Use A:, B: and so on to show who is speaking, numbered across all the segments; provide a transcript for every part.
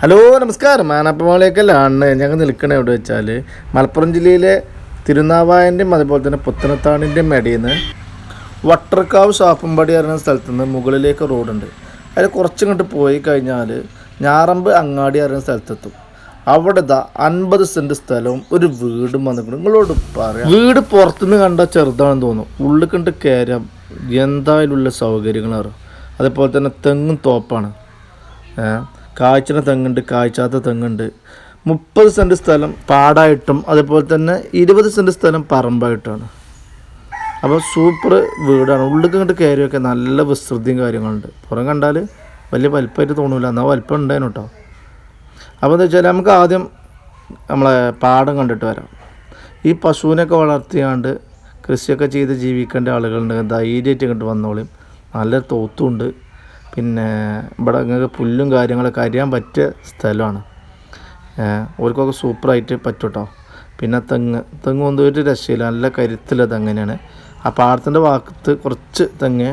A: Hello നമസ്കാരം. ആനപ്പമാളിയൊക്കെല്ലാണ് ഞങ്ങൾ നിൽക്കണ എവിടെ വെച്ചാൽ മലപ്പുറം ജില്ലയിലെ തിരുനാവായന്റെയും അതുപോലെ തന്നെ പുത്തനത്താണിന്റെയും ഇടയിൽ നിന്ന് വട്ടർക്കാവ് ഷാപ്പുംപടി പറയുന്ന സ്ഥലത്ത് നിന്ന് മുകളിലേക്ക് റോഡുണ്ട്. അതിൽ കുറച്ചിങ്ങോട്ട് പോയി കഴിഞ്ഞാൽ ഞാറമ്പ് അങ്ങാടി പറയുന്ന സ്ഥലത്തെത്തും. അവിടെ ഇതാ അൻപത് സെന്റ് സ്ഥലവും ഒരു വീടും വന്നിട്ടുണ്ട്. നിങ്ങളോട് പറയാം. വീട് പുറത്തുനിന്ന് കണ്ടാൽ ചെറുതാണെന്ന് തോന്നും. ഉള്ളിൽ കണ്ട് കയറാം എന്തായാലും ഉള്ള സൗകര്യങ്ങളാണ്. അതേപോലെ തന്നെ തെങ്ങും തോപ്പാണ്. കായ്ച്ചണ തെങ്ങുണ്ട് കാഴ്ചാത്ത തെങ്ങുണ്ട്. മുപ്പത് സെന്റ് സ്ഥലം പാടായിട്ടും അതുപോലെ തന്നെ ഇരുപത് സെന്റ് സ്ഥലം പറമ്പായിട്ടാണ്. അപ്പോൾ സൂപ്പർ വീടാണ്. ഉള്ളിൽ കണ്ട് കയറിയൊക്കെ നല്ല വിസ്തൃതിയും കാര്യങ്ങളുണ്ട്. പുറം കണ്ടാൽ വലിയ വലിപ്പമായിട്ട് തോന്നില്ല എന്നാൽ വലിപ്പം ഉണ്ടായിരുന്നു കേട്ടോ അപ്പോൾ എന്താ വെച്ചാൽ നമുക്ക് ആദ്യം നമ്മളെ പാടം കണ്ടിട്ട് വരാം. ഈ പശുവിനൊക്കെ വളർത്തിയാണ്ട് കൃഷിയൊക്കെ ചെയ്ത് ജീവിക്കേണ്ട ആളുകളുണ്ട്. ധൈര്യമായിട്ട് ഇങ്ങോട്ട് വന്നോളും. നല്ല തോത്തുണ്ട്. പിന്നെ ഇവിടെ നിങ്ങൾക്ക് പുല്ലും കാര്യങ്ങളൊക്കെ അറിയാൻ പറ്റിയ സ്ഥലമാണ്. ഓർക്കൊക്കെ സൂപ്പറായിട്ട് പറ്റും കേട്ടോ പിന്നെ തെങ്ങ് തെങ്ങ് ഒന്നും ഒരു രക്ഷയില്ല. നല്ല കരുത്തുള്ള തെങ്ങനെയാണ് ആ പാടത്തിന്റെ ഭാഗത്ത് കുറച്ച് തെങ്ങ്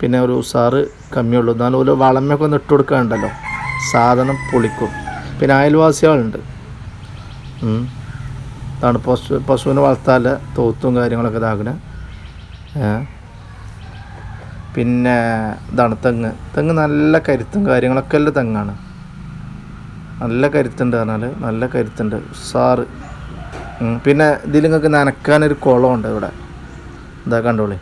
A: പിന്നെ ഒരു ഉസാറ് കമ്മിയുള്ളൂ എന്നാലും ഓരോ വളമൊക്കെ ഒന്ന് ഇട്ട് കൊടുക്കാനുണ്ടല്ലോ. സാധനം പൊളിക്കും. പിന്നെ അയൽവാസികളുണ്ട്. അതാണ് പശു പശുവിനെ വളർത്താല്ല തോത്തും കാര്യങ്ങളൊക്കെ ഇതാക്കണേ. പിന്നെ ഇതാണ് തെങ്ങ്. തെങ്ങ് നല്ല കരുത്തും കാര്യങ്ങളൊക്കെ ഉള്ള തെങ്ങാണ്. നല്ല കരുത്തുണ്ട് പറഞ്ഞാൽ നല്ല കരുത്തുണ്ട്. സാറ് പിന്നെ ഇതിൽ നിങ്ങൾക്ക് നനക്കാനൊരു കുളമുണ്ട് ഇവിടെ. ഇതാ കണ്ടോളി.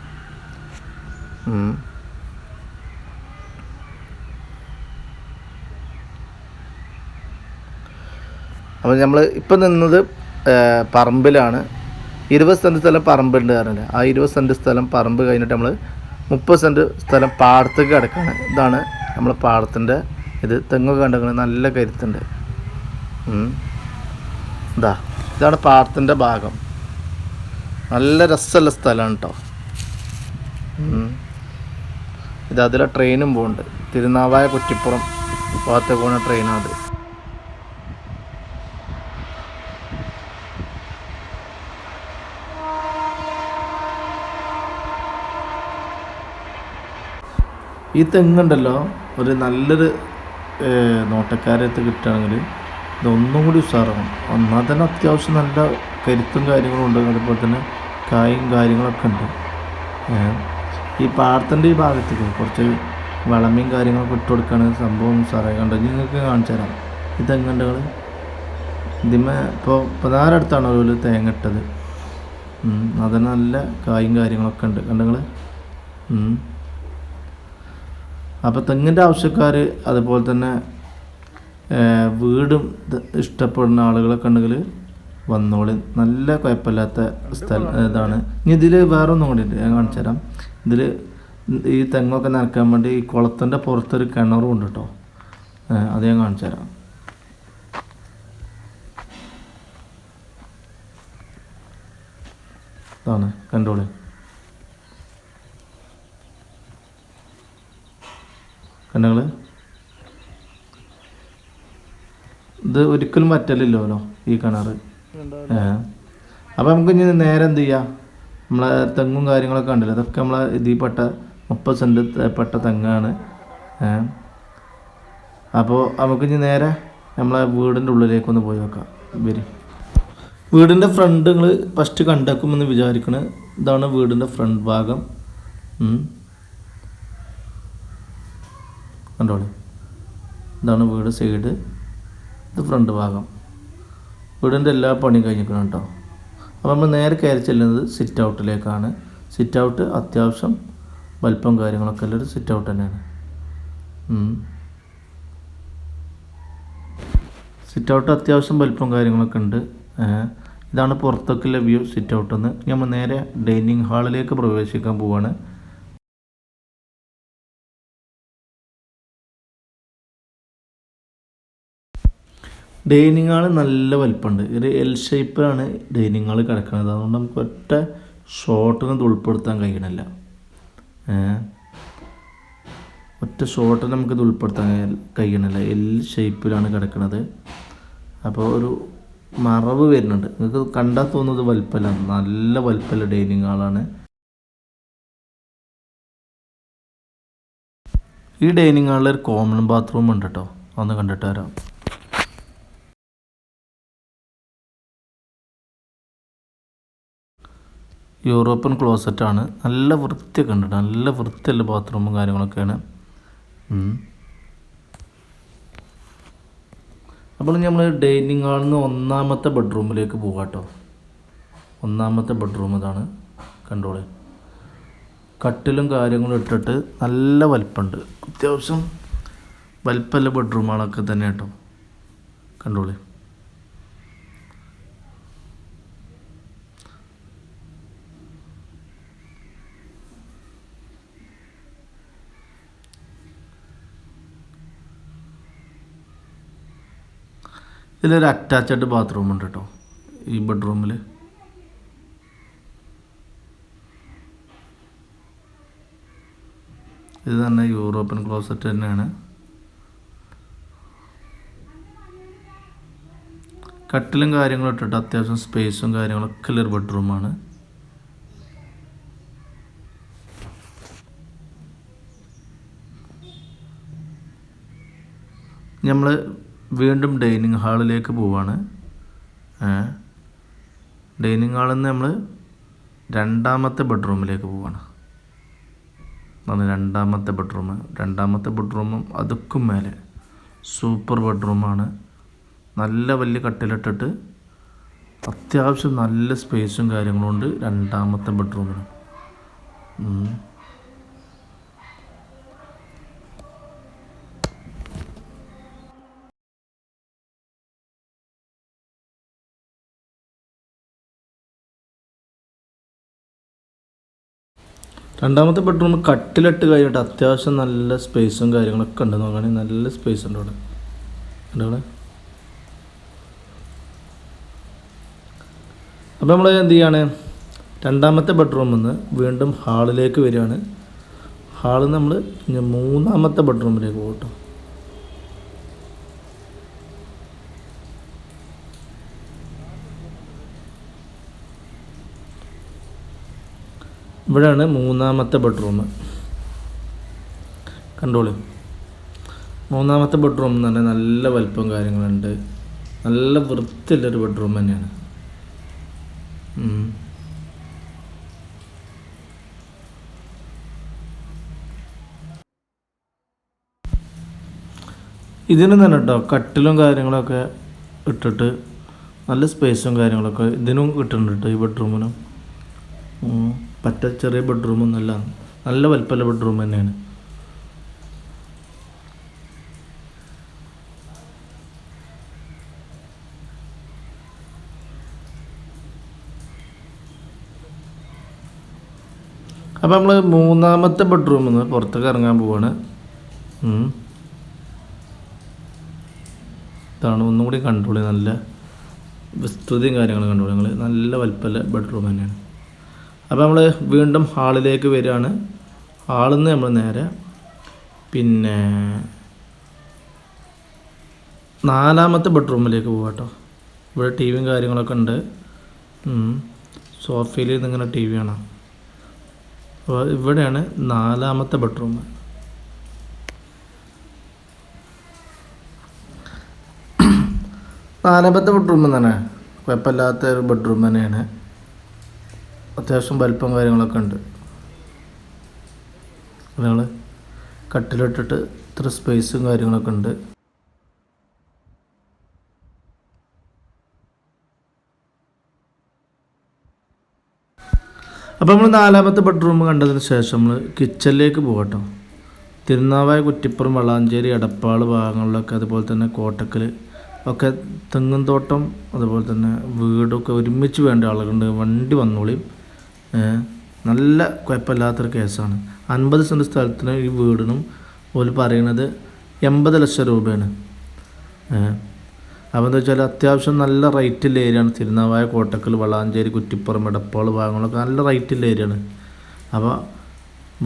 A: അപ്പം നമ്മൾ ഇപ്പം നിന്നത് പറമ്പിലാണ്. ഇരുപത് സെന്റ് സ്ഥലം പറമ്പുണ്ട് പറഞ്ഞില്ലേ. ആ ഇരുപത് സെന്റ് സ്ഥലം പറമ്പ് കഴിഞ്ഞിട്ട് നമ്മൾ മുപ്പത് സെന്റ് സ്ഥലം പാടത്തേക്ക് കിടക്കാണ്. ഇതാണ് നമ്മൾ പാടത്തിന്റെ ഇത്. തെങ്ങൊക്കെ കണ്ടെങ്കിൽ നല്ല കരുത്തുണ്ട്. ഇതാ ഇതാണ് പാടത്തിന്റെ ഭാഗം. നല്ല രസമുള്ള സ്ഥലമാണ് കേട്ടോ. ഇത് അതിലെ ട്രെയിനും പോകുന്നുണ്ട് തിരുനാവായ കുറ്റിപ്പുറം ഭാഗത്തേക്ക് പോകുന്ന ട്രെയിനാണ് അത്. ഈ തെങ്ങുണ്ടല്ലോ ഒരു നല്ലൊരു നോട്ടക്കാരത്ത് കിട്ടുകയാണെങ്കിൽ ഇതൊന്നും കൂടി ഉഷാറാകും ഒന്നാൽ തന്നെ അത്യാവശ്യം നല്ല കരുത്തും കാര്യങ്ങളും ഉണ്ട്. അതുപോലെ തന്നെ കായും കാര്യങ്ങളൊക്കെ ഉണ്ട്. ഈ പാടത്തിന്റെ ഈ ഭാഗത്തേക്ക് കുറച്ച് വളമയും കാര്യങ്ങളൊക്കെ ഇട്ട് കൊടുക്കുകയാണെങ്കിൽ സംഭവം സാറേ കണ്ടോ? നിങ്ങൾക്ക് കാണിച്ചു തരാം. ഈ തെങ്ങുണ്ടകൾ ഇതിമേ ഇപ്പോൾ പതിനാറ് അടുത്താണ് ഒരു തേങ്ങ ഇട്ടത്. അത് നല്ല കായും കാര്യങ്ങളൊക്കെ ഉണ്ട്. കണ്ടങ്ങൾ അപ്പോൾ തെങ്ങിന്റെ ആവശ്യക്കാർ അതുപോലെ തന്നെ വീടും ഇഷ്ടപ്പെടുന്ന ആളുകളൊക്കെ ഉണ്ടെങ്കിൽ വന്നോളി. നല്ല കുഴപ്പമില്ലാത്ത സ്ഥലം ഇതാണ്. ഇനി ഇതിൽ വേറെ ഒന്നും കൂടി ഞാൻ കാണിച്ചു തരാം. ഇതിൽ ഈ തെങ്ങൊക്കെ നനക്കാൻ വേണ്ടി ഈ കുളത്തിന്റെ പുറത്തൊരു കിണറും ഉണ്ട് കേട്ടോ അത് ഞാൻ കാണിച്ചു തരാം. ഇതാണ് കണ്ടോളി. കണ്ണുകൾ ഇത് ഒരിക്കലും പറ്റലില്ലല്ലോ ഈ ഏഹ്. അപ്പോൾ നമുക്ക് ഇനി നേരെ എന്ത് ചെയ്യാം? നമ്മളെ തെങ്ങും കാര്യങ്ങളൊക്കെ ഉണ്ടല്ലോ അതൊക്കെ നമ്മളെ ഇതിൽ പെട്ട മുപ്പത് സെന്റ് പെട്ട തെങ്ങാണ്. അപ്പോൾ നമുക്ക് ഇനി നേരെ നമ്മളെ വീടിന്റെ ഉള്ളിലേക്കൊന്ന് പോയി നോക്കാം. വരും. വീടിന്റെ ഫ്രണ്ട് നിങ്ങൾ ഫസ്റ്റ് കണ്ടേക്കുമെന്ന് വിചാരിക്കണേ. ഇതാണ് വീടിന്റെ ഫ്രണ്ട് ഭാഗം. കണ്ടോളി. ഇതാണ് വീട് സൈഡ്. ഇത് ഫ്രണ്ട് ഭാഗം. വീടിന്റെ എല്ലാ പണിയും കഴിഞ്ഞിരിക്കണം കേട്ടോ. അപ്പോൾ നമ്മൾ നേരെ കയറി ചെല്ലുന്നത് സിറ്റ് ഔട്ടിലേക്കാണ് സിറ്റ് ഔട്ട് അത്യാവശ്യം വലിപ്പം കാര്യങ്ങളൊക്കെ ഉള്ളൊരു സിറ്റ് ഔട്ട് തന്നെയാണ്. സിറ്റ് ഔട്ട് അത്യാവശ്യം വലിപ്പം കാര്യങ്ങളൊക്കെ ഉണ്ട്. ഇതാണ് പുറത്തേക്കുള്ള വ്യൂ സിറ്റ് ഔട്ടെന്ന് നമ്മൾ നേരെ ഡൈനിങ് ഹാളിലേക്ക് പ്രവേശിക്കാൻ പോവാണ്. ഡൈനിങ് ഹാൾ നല്ല വലിപ്പമുണ്ട്. ഒരു എൽ ഷേപ്പിലാണ് ഡൈനിങ് ഹാൾ കിടക്കുന്നത്. അതുകൊണ്ട് നമുക്ക് ഒറ്റ ഷോട്ടൊന്നും ഉൾപ്പെടുത്താൻ കഴിയണില്ല. ഒറ്റ ഷോട്ട് നമുക്ക് ഇത് ഉൾപ്പെടുത്താൻ കഴിയ- കഴിയണില്ല. എൽ ഷേപ്പിലാണ് കിടക്കുന്നത് അപ്പോൾ ഒരു മറവ് വരുന്നുണ്ട്. നിങ്ങൾക്ക് കണ്ടാൽ തോന്നുന്നത് വലിപ്പമല്ല. നല്ല വലിപ്പമല്ല ഡൈനിങ് ഹാളാണ് ഈ ഡൈനിങ് ഹാളിൽ ഒരു കോമൺ ബാത്റൂം ഉണ്ട് കേട്ടോ. ഒന്ന് കണ്ടിട്ട് വരാം. യൂറോപ്യൻ ക്ലോസറ്റാണ് നല്ല വൃത്തിയൊക്കെ ഉണ്ട് നല്ല വൃത്തിയുള്ള ബാത്റൂമും കാര്യങ്ങളൊക്കെയാണ്. അപ്പോൾ നമ്മൾ ഡൈനിങ് ഹാളിൽ നിന്ന് ഒന്നാമത്തെ ബെഡ്റൂമിലേക്ക് പോകാം കേട്ടോ ഒന്നാമത്തെ ബെഡ്റൂം ഇതാണ്. കണ്ടോളെ. കട്ടിലും കാര്യങ്ങളും ഇട്ടിട്ട് നല്ല വലിപ്പമുണ്ട്. അത്യാവശ്യം വലിപ്പമുള്ള ബെഡ്റൂമുകളൊക്കെ തന്നെ കേട്ടോ കണ്ടോളെ. ഇതിലൊരു അറ്റാച്ച്ഡ് ബാത്റൂം ഉണ്ട് കേട്ടോ ഈ ബെഡ്റൂമിൽ ഇത് തന്നെ യൂറോപ്യൻ ക്ലോസറ്റ് തന്നെയാണ്. കട്ടിലും കാര്യങ്ങളും ഇട്ടിട്ട് അത്യാവശ്യം സ്പേസും കാര്യങ്ങളൊക്കെ ഉള്ളൊരു ബെഡ്റൂമാണ് നമ്മൾ വീണ്ടും ഡൈനിങ് ഹാളിലേക്ക് പോവാണ്. ഡൈനിങ് ഹാളിൽ നിന്ന് നമ്മൾ രണ്ടാമത്തെ ബെഡ്റൂമിലേക്ക് പോവാണ്. അതാണ് രണ്ടാമത്തെ ബെഡ്റൂം. രണ്ടാമത്തെ ബെഡ്റൂമും അതുക്കും മേലെ സൂപ്പർ ബെഡ്റൂമാണ്. നല്ല വലിയ കട്ടിലിട്ടിട്ട് അത്യാവശ്യം നല്ല സ്പേസും കാര്യങ്ങളും ഉണ്ട് രണ്ടാമത്തെ ബെഡ്റൂമിന്. രണ്ടാമത്തെ ബെഡ്റൂം കട്ടിലിട്ട് കഴിഞ്ഞിട്ട് അത്യാവശ്യം നല്ല സ്പേസും കാര്യങ്ങളൊക്കെ ഉണ്ട്. നോക്കുകയാണെങ്കിൽ നല്ല സ്പേസ് ഉണ്ട് അവിടെ. ഉണ്ട് അപ്പോൾ നമ്മൾ എന്ത് ചെയ്യാണ്? രണ്ടാമത്തെ ബെഡ്റൂമിൽ നിന്ന് വീണ്ടും ഹാളിലേക്ക് വരികയാണ്. ഹാളിൽ നമ്മൾ മൂന്നാമത്തെ ബെഡ്റൂമിലേക്ക് പോകട്ടോ. ഇവിടെയാണ് മൂന്നാമത്തെ ബെഡ്റൂം കണ്ടോളൂ. മൂന്നാമത്തെ ബെഡ്റൂം എന്ന് പറഞ്ഞാൽ നല്ല വലിപ്പം കാര്യങ്ങളുണ്ട്. നല്ല വൃത്തിയുള്ളൊരു ബെഡ്റൂം തന്നെയാണ്. ഇതിന് തന്നെ കേട്ടോ കട്ടിലും കാര്യങ്ങളൊക്കെ ഇട്ടിട്ട് നല്ല സ്പേസും കാര്യങ്ങളൊക്കെ ഇതിനും കിട്ടുന്നുണ്ട് കേട്ടോ ഈ ബെഡ്റൂമിനും. പറ്റ ചെറിയ ബെഡ്റൂമൊന്നുമല്ല നല്ല വലിപ്പമുള്ള ബെഡ്റൂം തന്നെയാണ്. അപ്പം നമ്മൾ മൂന്നാമത്തെ ബെഡ്റൂമിൽ നിന്ന് പുറത്തേക്ക് ഇറങ്ങാൻ പോവാണ്. ഇതാണ് ഒന്നും കൂടി കണ്ടോളി. നല്ല വിസ്തൃതിയും കാര്യങ്ങളും കണ്ടോളി നിങ്ങൾ നല്ല വലിപ്പമുള്ള ബെഡ്റൂം തന്നെയാണ്. അപ്പോൾ നമ്മൾ വീണ്ടും ഹാളിലേക്ക് വരികയാണ്. ഹാളിൽ നിന്ന് നമ്മൾ നേരെ പിന്നെ നാലാമത്തെ ബെഡ്റൂമിലേക്ക് പോകാം കേട്ടോ ഇവിടെ ടി വിയും കാര്യങ്ങളൊക്കെ ഉണ്ട്. സോഫയിൽ നിന്നിങ്ങനെ ടി വി കാണാം. അപ്പോൾ ഇവിടെയാണ് നാലാമത്തെ ബെഡ്റൂം. നാലാമത്തെ ബെഡ്റൂം തന്നെ. കുഴപ്പമില്ലാത്ത ഒരു ബെഡ്റൂം തന്നെയാണ്. അത്യാവശ്യം വലിപ്പം കാര്യങ്ങളൊക്കെ ഉണ്ട്. ഞങ്ങൾ കട്ടിലിട്ടിട്ട് ഇത്ര സ്പേസും കാര്യങ്ങളൊക്കെ ഉണ്ട്. അപ്പോൾ നമ്മൾ നാലാമത്തെ ബെഡ്റൂം കണ്ടതിന് ശേഷം നമ്മൾ കിച്ചണിലേക്ക് പോകട്ടോ തിരുനാവായ കുറ്റിപ്പുറം വളാഞ്ചേരി എടപ്പാൾ ഭാഗങ്ങളിലൊക്കെ അതുപോലെ തന്നെ കോട്ടക്കൽ ഒക്കെ തെങ്ങും തോട്ടം അതുപോലെ തന്നെ വീടൊക്കെ ഒരുമിച്ച് വേണ്ട ആളുകളുണ്ട്. വണ്ടി വന്നോളിയും. നല്ല കുഴപ്പമില്ലാത്തൊരു കേസാണ്. അൻപത് സെന്റ് സ്ഥലത്തിന് ഈ വീടിനും ഓൽ പറയണത് എൺപത് ലക്ഷം രൂപയാണ്. അപ്പോൾ എന്താ വെച്ചാൽ അത്യാവശ്യം നല്ല റേറ്റുള്ള ഏരിയയാണ്. തിരുനാവായ കോട്ടക്കൽ വളാഞ്ചേരി കുറ്റിപ്പുറം എടപ്പാൾ ഭാഗങ്ങളൊക്കെ നല്ല റേറ്റുള്ള ഏരിയയാണ്. അപ്പോൾ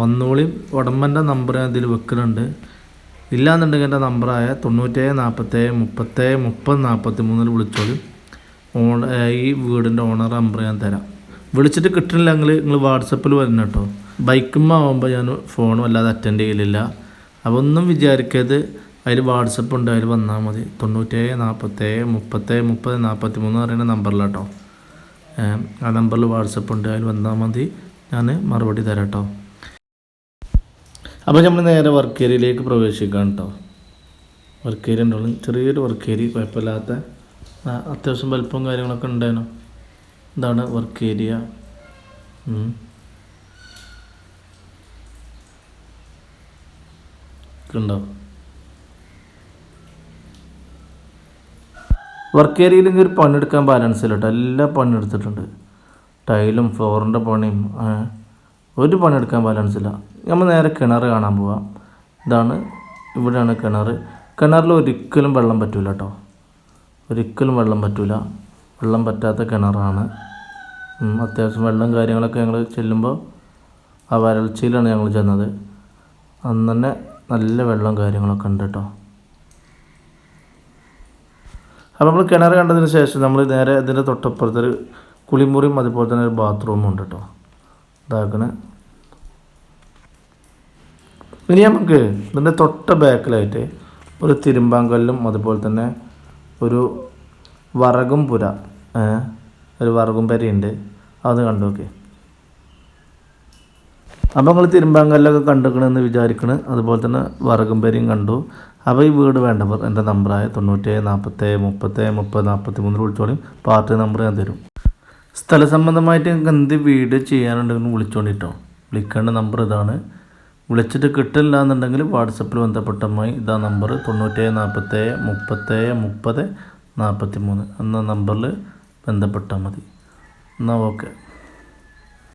A: വന്നോളി ഉടമ്പന്റെ നമ്പർ ഞാൻ ഇതിൽ വെക്കുന്നുണ്ട് ഇല്ലാന്നുണ്ടെങ്കിൽ എന്റെ നമ്പറായ തൊണ്ണൂറ്റേഴ് നാൽപ്പത്തേഴ് മുപ്പത്തേഴ് മുപ്പത് നാൽപ്പത്തി മൂന്നിൽ വിളിച്ചോളി. ഓൺ ഈ വീടിന്റെ ഓണർ നമ്പർ ഞാൻ തരാം. വിളിച്ചിട്ട് കിട്ടണില്ലെങ്കിൽ നിങ്ങൾ വാട്സപ്പിൽ വരണം കേട്ടോ. ബൈക്കും ആകുമ്പോൾ ഞാൻ ഫോണും അല്ലാതെ അറ്റൻഡ് ചെയ്യലില്ല. അപ്പോൾ ഒന്നും വിചാരിക്കരുത്. അതിൽ വാട്സപ്പ് ഉണ്ട് അതിൽ വന്നാൽ മതി. തൊണ്ണൂറ്റേഴ് നാൽപ്പത്തേഴ് മുപ്പത്തേഴ് മുപ്പത് നാൽപ്പത്തി മൂന്ന് പറയുന്ന നമ്പറിലാട്ടോ ആ നമ്പറിൽ വാട്സപ്പ് ഉണ്ട് അതിൽ വന്നാൽ മതി. ഞാൻ മറുപടി തരാം കേട്ടോ അപ്പോൾ നമ്മൾ നേരെ വർക്ക് ഏരിയയിലേക്ക് പ്രവേശിക്കാം കേട്ടോ വർക്ക് ഏരിയ ഉണ്ടാവും ചെറിയൊരു വർക്ക് ഏരിയ കുഴപ്പമില്ലാത്ത അത്യാവശ്യം വലുപ്പവും കാര്യങ്ങളൊക്കെ ഉണ്ടായിരുന്നു. ഇതാണ് വർക്ക് ഏരിയ ഉം. വർക്ക് ഏരിയയിൽ ഒരു പണിയെടുക്കാൻ ബാലൻസ് ഇല്ല കേട്ടോ എല്ലാ പണി എടുത്തിട്ടുണ്ട്. ടൈലും ഫ്ലോറിന്റെ പണിയും ഒരു പണിയെടുക്കാൻ ബാലൻസ് ഇല്ല. നമ്മൾ നേരെ കിണർ കാണാൻ പോവാം. ഇതാണ് ഇവിടെയാണ് കിണർ. കിണറിൽ ഒരിക്കലും വെള്ളം പറ്റൂല കേട്ടോ ഒരിക്കലും വെള്ളം പറ്റൂല. വെള്ളം പറ്റാത്ത കിണറാണ്. അത്യാവശ്യം വെള്ളം കാര്യങ്ങളൊക്കെ ഞങ്ങൾ ചെല്ലുമ്പോൾ ആ വരൾച്ചയിലാണ് ഞങ്ങൾ ചെന്നത്. അന്ന് തന്നെ നല്ല വെള്ളം കാര്യങ്ങളൊക്കെ ഉണ്ട് കേട്ടോ അപ്പോൾ നമ്മൾ കിണർ കണ്ടതിന് ശേഷം നമ്മൾ നേരെ ഇതിന്റെ തൊട്ടപ്പുറത്തൊരു കുളിമുറിയും അതുപോലെ തന്നെ ഒരു ബാത്റൂമും ഉണ്ട് കേട്ടോ ഇതാക്കണേ. ഇനി നമുക്ക് ഇതിന്റെ തൊട്ട ബാക്കിലായിട്ട് ഒരു തിരുമ്പാങ്കല്ലും അതുപോലെ തന്നെ ഒരു വറകും പുര ഒരു വറകും പുരയുണ്ട്. അത് കണ്ടു നോക്കി. അപ്പോൾ നിങ്ങൾ തിരുമ്പാങ്കല്ലൊക്കെ കണ്ടുക്കണമെന്ന് വിചാരിക്കണ്. അതുപോലെ തന്നെ വറകും പേരും കണ്ടു. അപ്പോൾ ഈ വീട് വേണ്ട എന്റെ നമ്പറായ തൊണ്ണൂറ്റേഴ് നാൽപ്പത്തേഴ് മുപ്പത്തേഴ് മുപ്പത് നാൽപ്പത്തി മൂന്നിൽ വിളിച്ചോളിയും പാർട്ടി നമ്പർ ഞാൻ തരും. സ്ഥല സംബന്ധമായിട്ട് നിങ്ങൾക്ക് എന്ത് വീട് ചെയ്യാനുണ്ടെങ്കിലും വിളിച്ചോണ്ടിട്ടോ വിളിക്കേണ്ട നമ്പർ ഇതാണ്. വിളിച്ചിട്ട് കിട്ടില്ല എന്നുണ്ടെങ്കിൽ വാട്സപ്പിൽ ബന്ധപ്പെട്ടമായി ഇതാ നമ്പർ തൊണ്ണൂറ്റേഴ് നാൽപ്പത്തേഴ് മുപ്പത്തേഴ് മുപ്പത് നാൽപ്പത്തി മൂന്ന് എന്ന നമ്പറിൽ ബന്ധപ്പെട്ടാൽ മതി. എന്നാൽ ഓക്കെ.